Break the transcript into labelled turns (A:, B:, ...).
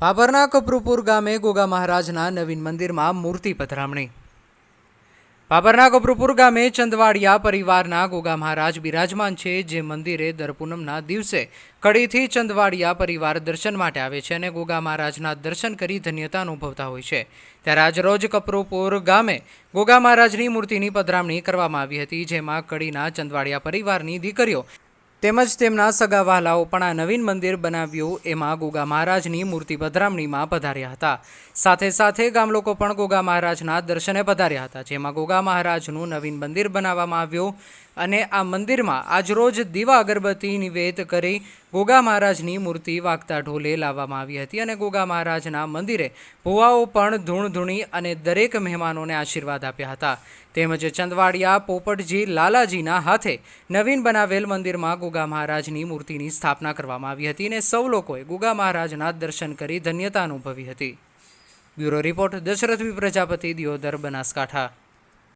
A: પાપરના કપરુપુર ગામે ગોગા મહારાજના નવીન મંદિરમાં મૂર્તિ પધરામણી. ભાભરના કપરુપુર ગામે ચંદવાડિયા પરિવારના ગોગા મહારાજ બિરાજમાન છે, જે મંદિરે દર પૂનમના દિવસે કડીથી ચંદવાડિયા પરિવાર દર્શન માટે આવે છે અને ગોગા મહારાજના દર્શન કરી ધન્યતા અનુભવતા હોય છે. ત્યારે આજરોજ કપરુપુર ગામે ગોગા મહારાજની મૂર્તિની પધરામણી કરવામાં આવી હતી, જેમાં કડીના ચંદવાડિયા પરિવારની દીકરીઓ તેમજ તેમના સગા વહાલાઓ પણ આ નવીન મંદિર બનાવ્યું એમાં ગોગા મહારાજની મૂર્તિ પધરામણીમાં પધાર્યા હતા. સાથે સાથે ગામ લોકો પણ ગોગા મહારાજના દર્શને પધાર્યા હતા, જેમાં ગોગા મહારાજનું નવીન મંદિર બનાવવામાં આવ્યું અને આ મંદિરમાં આજરોજ દીવા અગરબત્તી નિવેદ કરી ગોગા મહારાજની મૂર્તિ વાગતા ઢોલે લાવવામાં આવી હતી અને ગોગા મહારાજના મંદિરે ભુવાઓ પણ ધૂણધૂણી અને દરેક મહેમાનોને આશીર્વાદ આપ્યા હતા. તેમજ ચંદવાડિયા પોપટજી લાલાજીના હાથે નવીન બનાવેલ મંદિરમાં ગોગા મહારાજની મૂર્તિની સ્થાપના કરવામાં આવી હતી અને સૌ લોકોએ ગુગા મહારાજના દર્શન કરી ધન્યતા અનુભવી હતી. Bureau report Dashrathvi Prajapati Deodar Banaskantha.